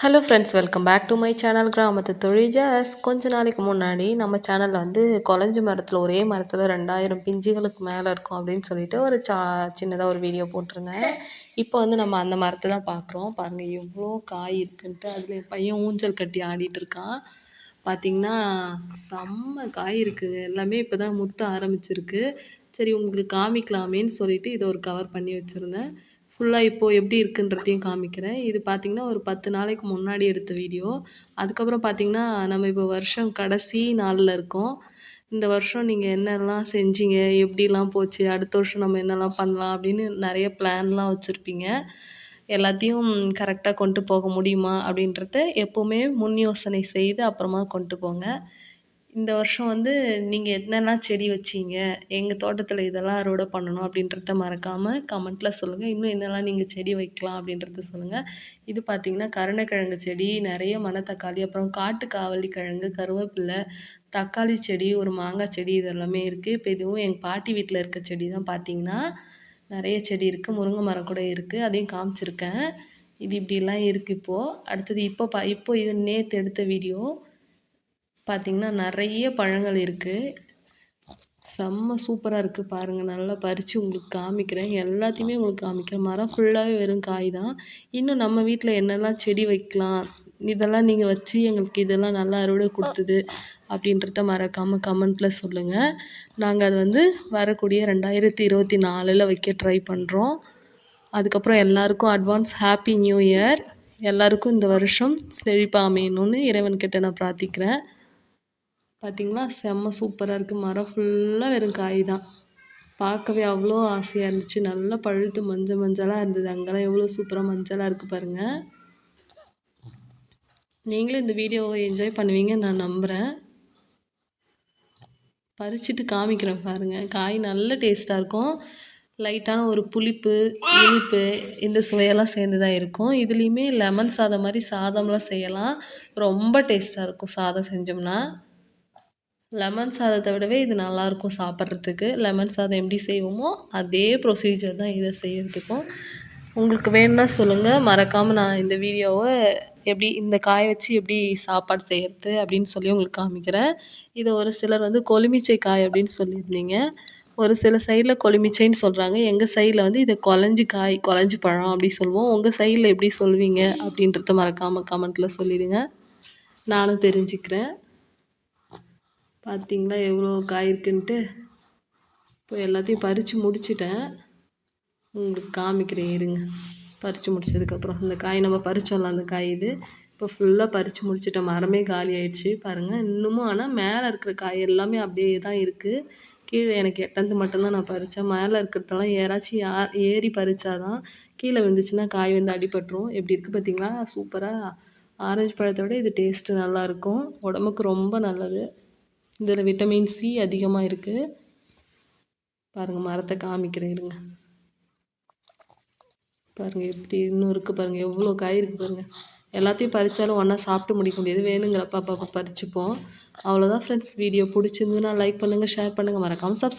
Hello friends welcome back to my channel கிராமத்து தொழில் கொஞ்ச நாளைக்கு முன்னாடி நம்ம சேனலில் வந்து கொலஞ்சி மரத்தில் ஒரே மரத்தில் ரெண்டாயிரம் பிஞ்சுகளுக்கு மேலே இருக்கும் அப்படின்னு சொல்லிட்டு ஒரு சா சின்னதாக ஒரு வீடியோ போட்டிருந்தேன். இப்போ வந்து நம்ம அந்த மரத்தை தான் பார்க்குறோம். பாருங்கள் எவ்வளோ காய் இருக்குன்ட்டு அதில் என் பையன் ஊஞ்சல் கட்டி ஆடிட்டு இருக்கான். பார்த்திங்கன்னா செம்ம காய் இருக்குங்க எல்லாமே இப்போ தான் முத்த ஆரம்பிச்சிருக்கு. சரி உங்களுக்கு காமிக்கலாமேன்னு சொல்லிட்டு இதை ஒரு கவர் பண்ணி வச்சுருந்தேன். ஃபுல்லாக இப்போது எப்படி இருக்குன்றதையும் காமிக்கிறேன். இது பார்த்திங்கன்னா ஒரு பத்து நாளைக்கு முன்னாடி எடுத்த வீடியோ. அதுக்கப்புறம் பார்த்திங்கன்னா நம்ம இப்போ வருஷம் கடைசி நாளில் இருக்கோம். இந்த வருஷம் நீங்கள் என்னெல்லாம் செஞ்சீங்க எப்படிலாம் போச்சு அடுத்த வருஷம் நம்ம என்னெல்லாம் பண்ணலாம் அப்படின்னு நிறைய பிளான்லாம் வச்சுருப்பீங்க. எல்லாத்தையும் கரெக்டாக கொண்டு போக முடியுமா அப்படின்றத எப்போவுமே முன் யோசனை செய்து அப்புறமா கொண்டு போங்க. இந்த வருஷம் வந்து நீங்கள் என்னெல்லாம் செடி வச்சீங்க? எங்கள் தோட்டத்தில் இதெல்லாம் அறுவடை பண்ணணும் அப்படின்றத மறக்காமல் கமெண்ட்டில் சொல்லுங்கள் இன்னும் என்னெல்லாம் நீங்கள் செடி வைக்கலாம் அப்படின்றத சொல்லுங்கள் இது பார்த்திங்கன்னா கருணைக்கிழங்கு செடி நிறைய மணத்தக்காளி அப்புறம் காட்டு காவலி கிழங்கு கருவேப்பில்லை தக்காளி செடி ஒரு மாங்காய் செடி இதெல்லாமே இருக்குது இப்போ இதுவும் எங்கள் பாட்டி வீட்டில் இருக்க செடி தான் பார்த்திங்கன்னா நிறைய செடி இருக்குது முருங்கை மரம் கூட இருக்குது அதையும் காமிச்சிருக்கேன். இது இப்படிலாம் இருக்குது இப்போது அடுத்தது இப்போ பா இப்போ இது நேற்று எடுத்த வீடியோ பார்த்திங்கன்னா நிறைய பழங்கள் இருக்குது செம்ம சூப்பராக இருக்குது பாருங்கள் நல்லா பறித்து உங்களுக்கு காமிக்கிறேன். எல்லாத்தையுமே உங்களுக்கு காமிக்கிறேன். மரம் ஃபுல்லாகவே வெறும் காய் தான். இன்னும் நம்ம வீட்டில் என்னெல்லாம் செடி வைக்கலாம்? இதெல்லாம் நீங்கள் வச்சு எங்களுக்கு இதெல்லாம் நல்லா அறுவடை கொடுத்தது அப்படின்றத மறக்காமல் கமெண்ட்டில் சொல்லுங்கள் நாங்கள் அது வந்து வரக்கூடிய ரெண்டாயிரத்தி இருபத்தி நாலில் வைக்க ட்ரை பண்ணுறோம் அதுக்கப்புறம் எல்லாருக்கும் அட்வான்ஸ் ஹாப்பி நியூ இயர் எல்லாருக்கும் இந்த வருஷம் செழிப்பாக அமையணும்னு இறைவன்கிட்ட நான் பிரார்த்திக்கிறேன். பார்த்திங்களா செம்ம சூப்பராக இருக்குது மரம் ஃபுல்லாக வெறும் காய் தான். பார்க்கவே அவ்வளோ ஆசையாக இருந்துச்சு. நல்லா பழுத்து மஞ்சள் மஞ்சளாக இருந்தது. அங்கெல்லாம் எவ்வளோ சூப்பராக மஞ்சளாக இருக்குது பாருங்கள் நீங்களும் இந்த வீடியோவை என்ஜாய் பண்ணுவீங்க நான் நம்புகிறேன் பறிச்சுட்டு காமிக்கிறேன் பாருங்கள் காய் நல்ல டேஸ்ட்டாக இருக்கும். லைட்டான ஒரு புளிப்பு இனிப்பு இந்த சுவையெல்லாம் சேர்ந்து தான் இருக்கும். இதுலேயுமே லெமன் சாதம் மாதிரி சாதம்லாம் செய்யலாம். ரொம்ப டேஸ்ட்டாக இருக்கும் சாதம் செஞ்சோம்னா. லெமன் சாதத்தை விடவே இது நல்லாயிருக்கும் சாப்பிட்றதுக்கு. லெமன் சாதம் எப்படி செய்வோமோ அதே ப்ரொசீஜர் தான் இதை செய்கிறதுக்கும் உங்களுக்கு வேணும்னா சொல்லுங்கள் மறக்காமல் நான் இந்த வீடியோவை எப்படி இந்த காய வச்சு எப்படி சாப்பாடு செய்கிறது அப்படின்னு சொல்லி உங்களுக்கு காமிக்கிறேன். இதை ஒரு சிலர் வந்து கொலுமிச்சை காய் அப்படின்னு சொல்லியிருந்தீங்க. ஒரு சில சைடில் கொலுமிச்சைன்னு சொல்கிறாங்க எங்கள் சைடில் வந்து இதை கொலைஞ்சி காய் கொலைஞ்சி பழம் அப்படி சொல்லுவோம். உங்கள் சைடில் எப்படி சொல்வீங்க அப்படின்றத மறக்காமல் கமெண்ட்டில் சொல்லிவிடுங்க நானும் தெரிஞ்சுக்கிறேன். பார்த்திங்களா எவ்வளோ காய் இருக்குன்ட்டு இப்போ எல்லாத்தையும் பறித்து முடிச்சிட்டேன். உங்களுக்கு காமிக்கிறேன் இருங்க. பறித்து முடிச்சதுக்கப்புறம். இந்த காய் நம்ம பறிச்சோம்ல அந்த காய் இது. இப்போ ஃபுல்லாக பறித்து முடிச்சிட்டேன் மரமே காலி ஆயிடுச்சு. பாருங்கள் இன்னமும் ஆனால் மேலே இருக்கிற காய் எல்லாமே அப்படியே தான் இருக்குது கீழே எனக்கு எட்டந்து மட்டும்தான் நான் பறித்தேன் மேலே இருக்கிறதெல்லாம் யாராச்சும் யா ஏறி பறித்தாதான் கீழே விழுந்துச்சுன்னா காய் வந்து அடிபட்டுரும். எப்படி இருக்குது பார்த்தீங்களா சூப்பராக ஆரஞ்சு பழத்தை விட இது டேஸ்ட்டு நல்லாயிருக்கும் உடம்புக்கு ரொம்ப நல்லது. இதில் விட்டமின் சி அதிகமாக இருக்குது பாருங்கள் மரத்தை காமிக்கிறேன் இருங்க. பாருங்கள் எப்படி இன்னும் இருக்குது பாருங்கள் எவ்வளோ காய் இருக்குது பாருங்கள் எல்லாத்தையும் பறித்தாலும் ஒன்றா சாப்பிட்டு முடிக்க முடியாது. வேணுங்கிறப்ப அப்பப்போ பறிச்சுப்போம். அவ்வளோதான் ஃப்ரெண்ட்ஸ் வீடியோ பிடிச்சிருந்ததுன்னா லைக் பண்ணுங்கள் ஷேர் பண்ணுங்கள் மறக்காமல் சப்ஸ்